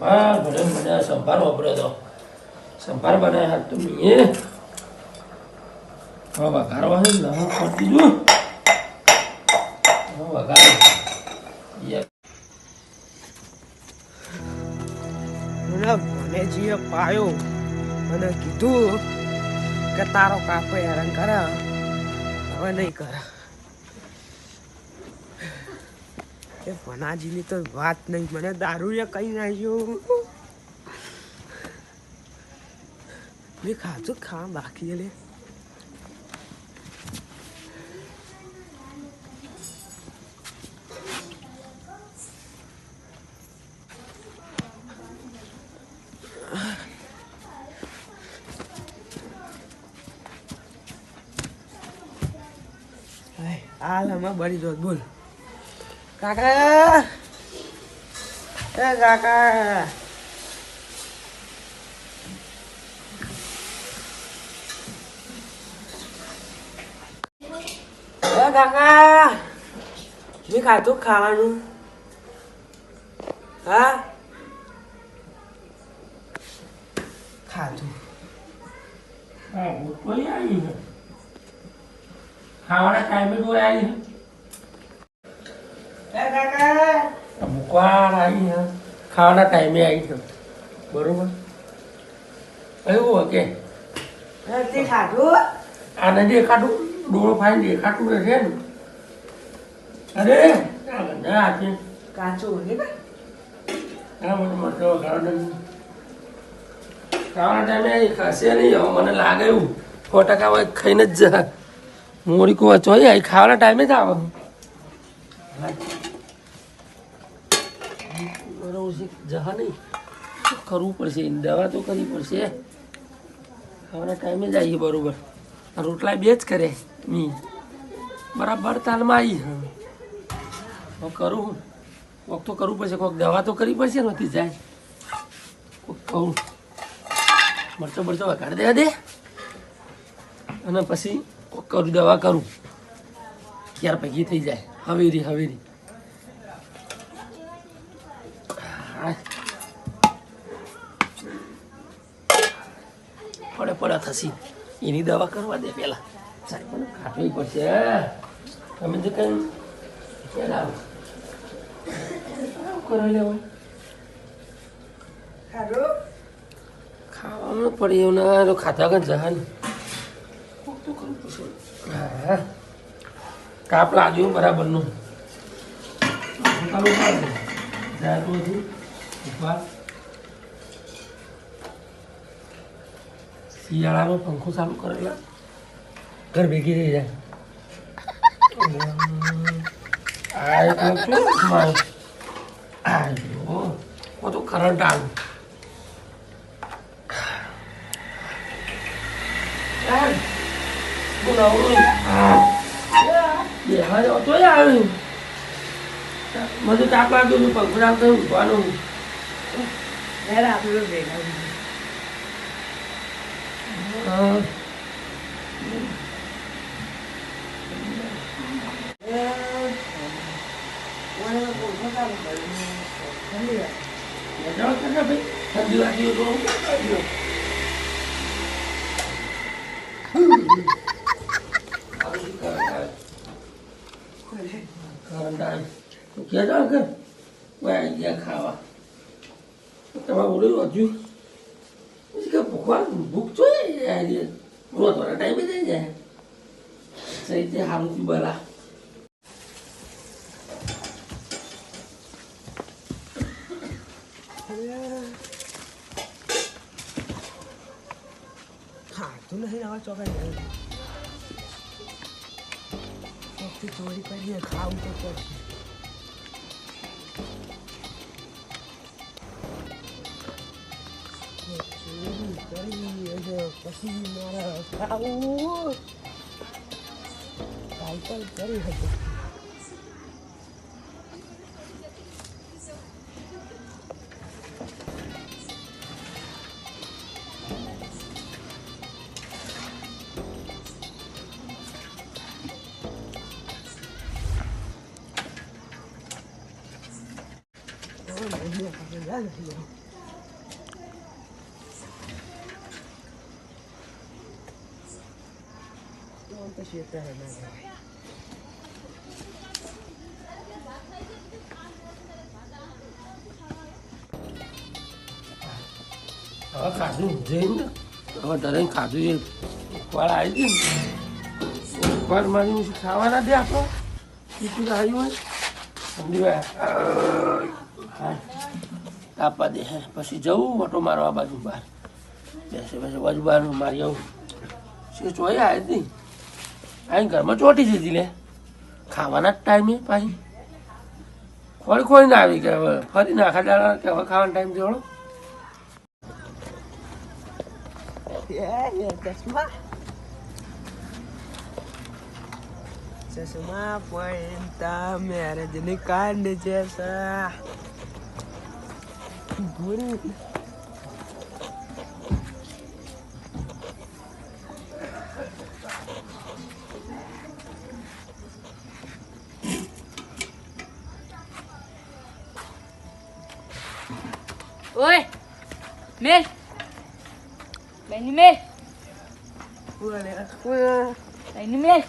સંભાર ભલે મને સંભાર વાપર્યો તો સંભાર બનાવ્યા હાથ તો મીએ. હવે વઘારવા છે ને કરી દીધું. હવે પાયો. મને કીધું કે તારો કાકો હેરાન કરે. હવે નહીં કરે. એ ભનાજીની તો વાત નહીં, મને દારૂ એ કઈ નાખ્યું મેં ખાધું ખા, બાકી લે. હાલ હમણાં બળી જોત, બોલ. કાકા એ કાકા એ કાકા મેં ખાધું ખાવાનું હા ખાધું હા ભૂખ તો આવી છે ખાવાના ટાઈમે તો આવી છે એ કાકા ભૂખવાર આવી ખાવાના ટાઈમે આવી છે બરોબર? એવું કે? આને દેખાતું ડોળો ફાઈને દેખાતું રહેશે ને. અરે આ બધા આ છે. કાચું ને? મને મરતો ખાવાનું ખાવાના ટાઈમે ખાશે નહીં. હવે મને લાગે એવું. સો ટકા હવે ખાઈને જ મોરી કો ચોઈ આવી ખાવાના ટાઈમે જ આવે જહા નહીં. કરવું પડશે? દવા તો કરવી પડશે. ખાવાના ટાઈમે જ આવીએ બરોબર. રોટલા બે જ કરે બરાબર તાલમાં આવી હવે કરું હું? કોક તો કરવું પડશે કોઈક દવા તો કરવી પડશે નથી જાય. કોક કહું. મરચો મરચો વગાડી દેવા દે. અને પછી કોક કરું, દવા કરું. ત્યાર પૈકી થઈ જાય. હવેરી હવેરી હા. પડે એની દવા કરવા દે પેલા. સાહેબ મને ખાટવી પડશે તમે જે કઈ પેલા આવું. કરો લેવા ખાવાનું પડી એવું ના ખાતા વગર જવાનું તો કરવું પડશે હા. કાપ લાગ્યું બરાબરનું. ચાલુ પાડ? જાય તો હજી શિયાળામાં પંખો ચાલુ કરેલા. ઘર ભેગી રહી જાય. આ એક મારે આયો. ઓ તો કરંટ આવ્યું. Yan. Muna ulo. Dia ada auto ya. Get out of here. Where you get cover? What about you? જાવ કે વાય ગયા ખાવા તમારે બોલ્યું હજુ પછી કે ભૂખવા ભૂખ જોઈએ જાય રોજ વાળા ટાઈમે જઈ જાય સહી તે સારું થયું બલા ખાતું નહીં હવે ચોકાઈ ગયું વખતે ચોરી કરીને ખાવું તો પડશે ચોરી કરી અને પછી મારે ખાવું સાયકલ કરી હતી હવે નહીં આપણે જાય નથી આમ તો શેતરે ના. હવે ખાધું? જઈને હવે દરેક ખાધું એ વાળ આવી ગયું વાળ મારી હું ખાવાના દે આપણો? કીધું આવ્યું હોય. સમજી ગયા? આપવા દે, હે. પછી જવું ઓટો મારવા બાજુ બહાર. બેસે બેસે, બાજુ બહાર મારી આવું. છે ચોઈ આવી હતી આવીને ઘરમાં ચોટી દીધી લે ખાવાના જ ટાઈમે પાછી. ખોળી ખોળીને આવી કે હવે. ફરી નાખા દાડા કે હવે ખાવાનો ટાઈમ જોડો ચશ્મા પહેરતા મેરેજની કાર્ડ જૈસા ગુરુ ઓય મેલ બેની મેલ બોલે બોલે. બેની મેલ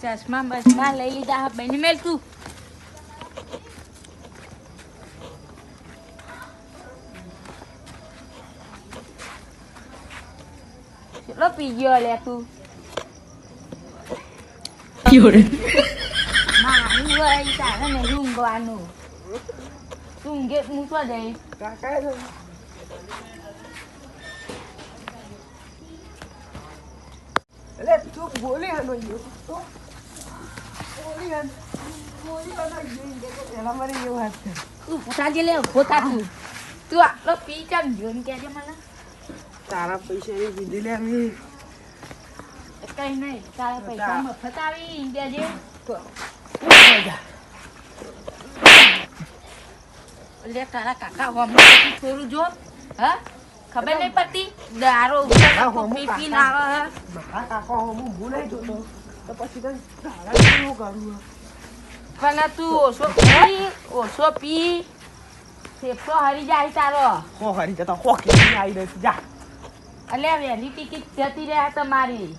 ચશ્મા બસમા લઈ લીધા હા બેની મેલ તું કેટલો પી ગયો લે તું મારું હોય તારે નહીં ઊંઘવાનું તું ઊંઘે મૂકવા જાય કાકા. અલે તું બોલી હનો તો બોલી હન બોલી હનો પેલા મારી યો વાત તું સાંજે લે પોતા તું. તું આટલો પી જોઈને કહેજે મને. તારા પૈસાની કીધી લે અમે. કઈ નહીં તારા પૈસા મફત આવી દેજે લે તારા કાકા હમણાં થોડું જો. હા? ખબર નહીં પડતી? દારો પી પી ના આવે મારા કાકા હું ભૂલાઈ જોતો. તો પછી તને તારા શું કરું પણ તું ઓછો પી ઓછો પી. ફેફડો હરી જાય તારો. હો હરી જતા હો કે આવી નથી જા. અલે વહેલી ટિકિટ જતી રહ્યા તમારી.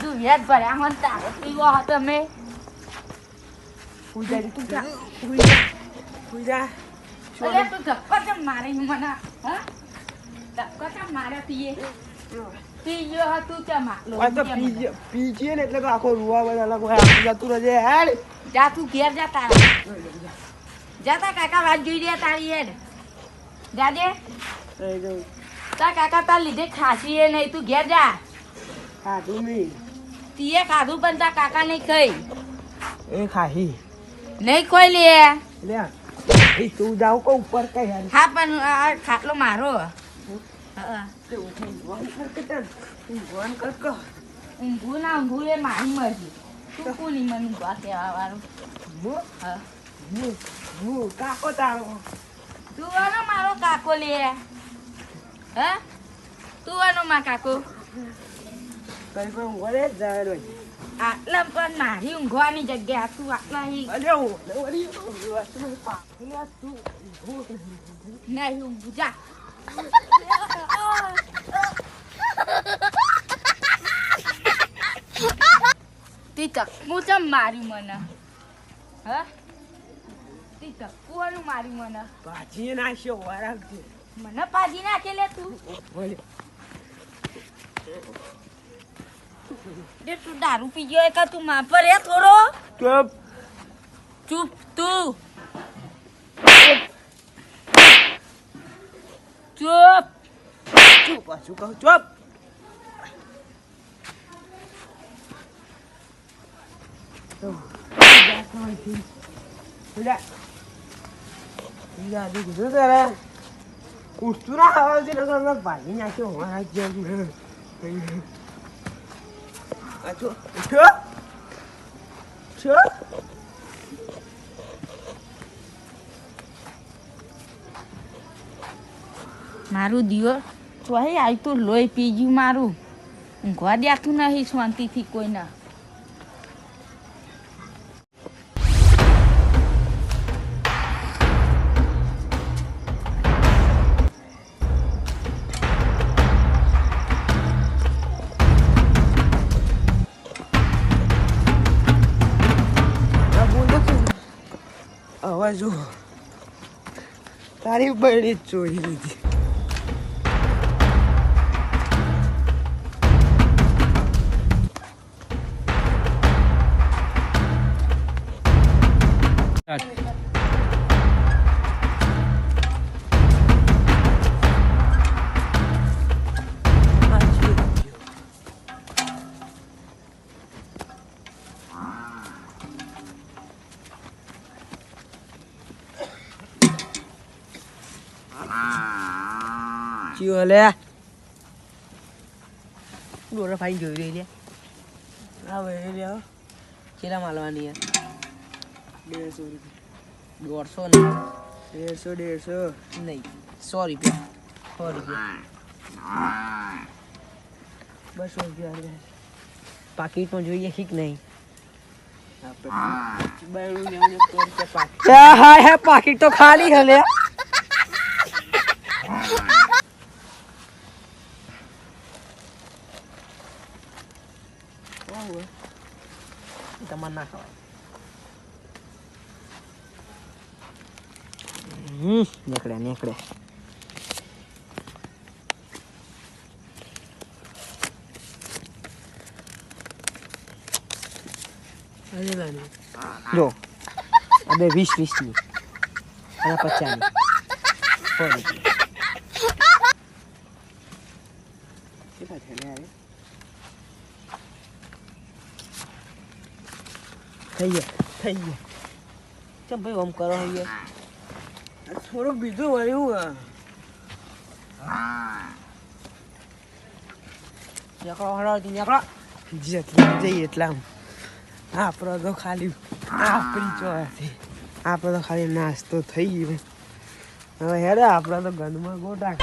હજુ વ્યાજ ભર્યા હોય ને તારો પીવો હતો તમે ઉઈ જા. તું જા. ઉઈ જા ઉઈ જા અરે તું ધક્કો કેમ મારી મને? હા? ધક્કો કેમ મારે તીએ પી હતું કેમ આટલો આ તો પીજે પીજે ને એટલે તો આખો રૂવા બધા અલગ હોય જતું રહેજે હેડ. જા તું ઘેર જા તારા. જાતા કાકા વાત જોઈ રહ્યા તારી હેડ. જાજે રહી તા કાકા તાર લીધે ખાસી એ નહીં. તું ઘેર જા. ખાધું નહીં. તીએ ખાધું પણ તા કાકા નહીં ખાઈ. એ ખાહી નહીં ખોઈ લે. લે એ તું જાવ કો ઉપર કઈ યાર હા પણ આ ખાટલો મારો. હા તે ઊંઘવાનું કર કે તન ઊંઘવાનું કર કે? ઊંઘું ના ઊંઘું એ મારી મરજી. તું કોની મને ઊંઘવા કહેવા વાળું હું? હા. હું હું કાકો તારો. તું આનો મારો કાકો લે. હે? તું આનો માં કાકો. કઈ પણ જાય રોજ આટલા પણ મારી ઊંઘવાની જગ્યા તું આટલા નહીં ઊંઘું જા. તી ચક્કુ ચમ માર્યું મને? હે? તી વાળું માર્યું મને? ભાજી નાખ્યો વરાગજે મને પાજી નાખે લે તું વળી એ તું દારૂ પી ગયો કે તું માં પર હે થોડો ચૂપ ચૂપ તું ચૂપ ચૂપ પાછું કહું ચૂપ ઉઠતું ના આવે છે નકર મેં ભાગી નાખ્યો મારા જેમ આ જો ઉઠ્યો છો મારું દિયો ચોહે આવી તો લોહી પી ગયું મારું. ઊંઘવા દેતું નહીં શાંતિથી કોઈના. હવે જો તારી બહેણી ચોરી લીધી. ચિયો લે ડોરા ફાઈ જોઈ રહી લે હા ભાઈ લે કેટલા માલવાની યાર દેડસો રૂપિયા દોઢસો ને દેડસો દેડસો નહીં સો રૂપિયા સો રૂપિયા બસો રૂપિયા પાકીટમાં જોઈએ શીખ નહીં હા હા પાકીટ તો ખાલી હલે તમારે ના ખવાય હમ નીકળે જો બે વીસ વીસની અને પચાસની સો રૂપિયા થઈ ગયા થઈ ગયા ચમ ભાઈ ઓમ કરો અહીંયા થોડુંક બીજું વળ્યું નીકળો જેટલા જઈએ એટલા આપણે તો ખાલી આપણી ચોથી આપણે તો ખાલી નાસ્તો થઈ ગયો. હવે હેડે આપણે તો ગંદમાં ગોટા